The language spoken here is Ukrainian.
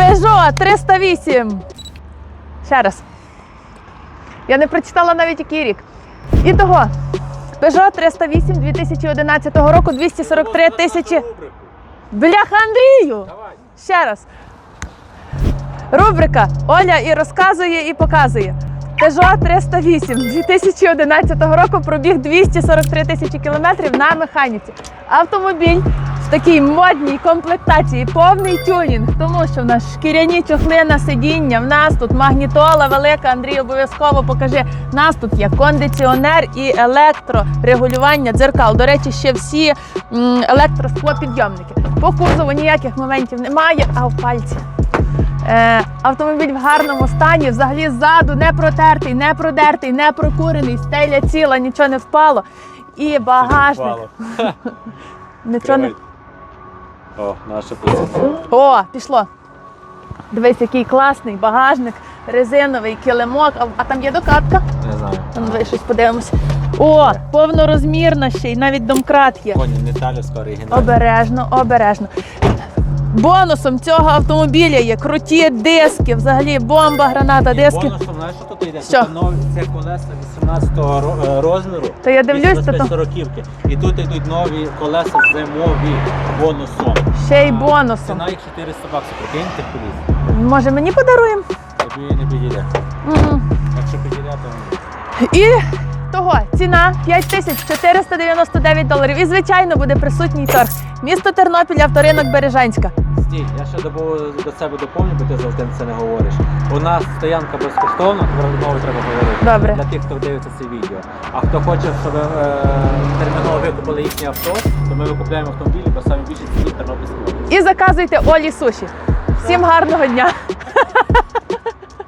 Peugeot 308. Ще раз. Я не прочитала навіть який рік. І того. Peugeot 308 2011 року 243 тисячі. Бляха Андрію! Ще раз. Рубрика Оля і розказує, і показує. Peugeot 308 2011 року пробіг 243 тисячі кілометрів на механіці. Автомобіль в такій модній комплектації, повний тюнінг, тому що в нас шкіряні чохли на сидіння, в нас тут магнітола велика. Андрій обов'язково покажи. В нас тут є кондиціонер і електрорегулювання дзеркал. До речі, ще всі електросклопідйомники. По кузову ніяких моментів немає, а в пальці. Е, автомобіль в гарному стані, взагалі ззаду не протертий, не продертий, не прокурений, стеля ціла, нічого не впало. І багажник. Нічого не. О, наше позиція. О, пішло. Дивись, який класний багажник, резиновий килимок, а, а там є докатка. Не знаю. Ну, давай щось подивимося. О, повнорозмірна ще й навіть домкрат є. Коні металівська оригінальна. Обережно, обережно. Бонусом цього автомобіля є круті диски, взагалі бомба, граната, диски. Бонусом, знаєш, що тут йде? Що? Тут нові це колеса 18-го е, розміру. Та я дивлюсь, то то 40-ки. І тут йдуть нові колеса зимові бонусом. ще й А, бонусом. Ціна їх 400 баксів. Прикиньте, поліз. Може мені подаруємо? Тобі не підійде. Мгм. Якщо підійде, то І того ціна 5499 доларів. І звичайно буде присутній торг. Місто Тернопіль, авторинок Бережанська. стій. Я ще добав- до себе доповню, бо ти завжди це не говориш. У нас стоянка безкоштовна, знову треба говорити. Добре. Для тих, хто дивиться це відео. А хто хоче, щоб е, терміново викупили їхнє авто, то ми викупляємо автомобілі по самій більшій ціні Тернопільської. І заказуйте Олі суші. Всім гарного дня!